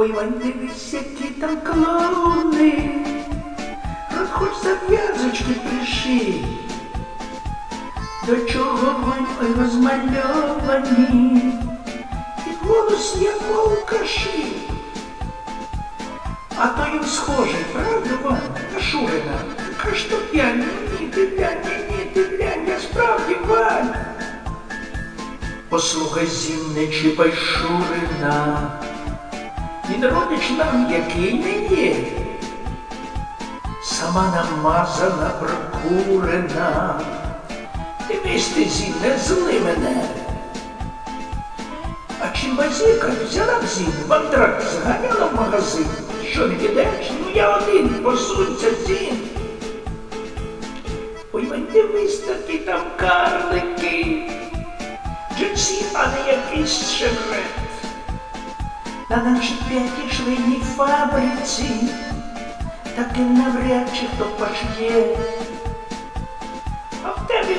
Ой, Вань, дивись, які там клоуни. Раз хоч зав'язочки приший. До чого Вань, розмальовані. І голос як у алкашів. А то їм схожий, правда, Вань? На Шурина. Така ж то п'яні, ні, ти п'яні, ні, ти п'яні, справді, Вань. Послухай, зім, не чіпай Шурина. Він родич нам який не є. Сама намазана, прокурена. Дивись ти, зім, не зли мене. А чи базіка взяла б зім, в зганяла в магазин? Що не підеш? Ну я один, посунься зім. Ой, мань, дивись, такі там карлики. Джинсі, а не якийсь шеврет. На нашій п'ятій швейній фабриці таки навряд чи хто пашє. А в тебе,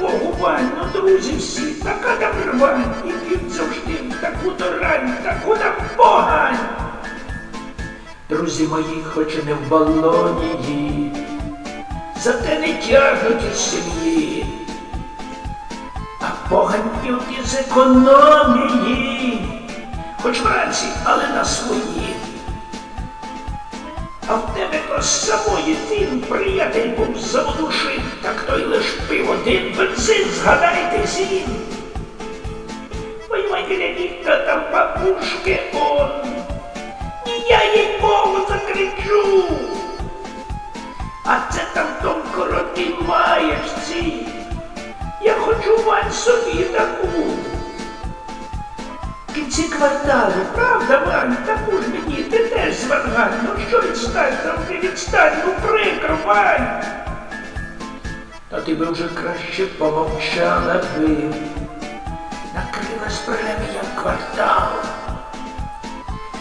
Богу, Вань, ну друзі всі, така там рвань, і п'ють завжди таку то рань, таку там погань. Друзі мої, хоч і не в балоні її, зате не тягнуть із сім'ї. А погань п'ють із економії, хоч вранці, але на свої. А в тебе то самої тим приятель був заводушив, так той лиш пив один бензин, згадайте зім. Ой, мой глядіть, там бабушки он. І я їй Богу закричу. А це там в том короткій маєчці. Я хочу Вань собі таку. Кінці кварталу, правда, Вань, таку ж мені, ти теж зваргань, ну що відстань, там не відстань, ну прикро, Вань. Та ти би вже краще помовчала би. Накрилась премія квартал.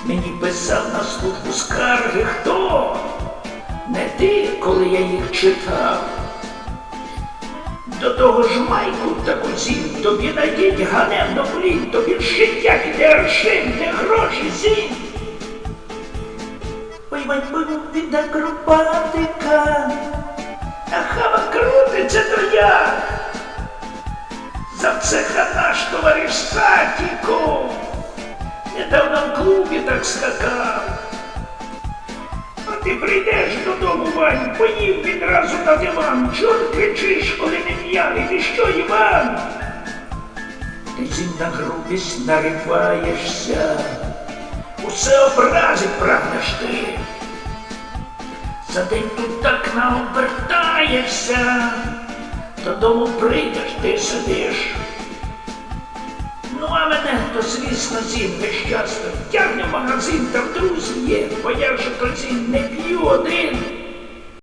Мені писав на службу скарги хто? Не ти, коли я їх читав. До того ж майку таку зім, тобі найдіть ганебно блін, тобі життя де аршин, де гроші зім. Ой, мать був від акробатика, а хава крутиться то як. За цеха наш товариш Сатіко, недавно в клубі так скакав. Ти прийдеш додому, Вань, поїв відразу на диван. Чорт кричиш, коли не п'яний, ти що, Іван? Ти на грубість нариваєшся, усе образить прагнеш ти. За день тут так наобертаєшся, додому прийдеш, ти сидиш. Мене то, звісно, зім весь тягне магазин, там друзі є, бо я вже то не п'ю один.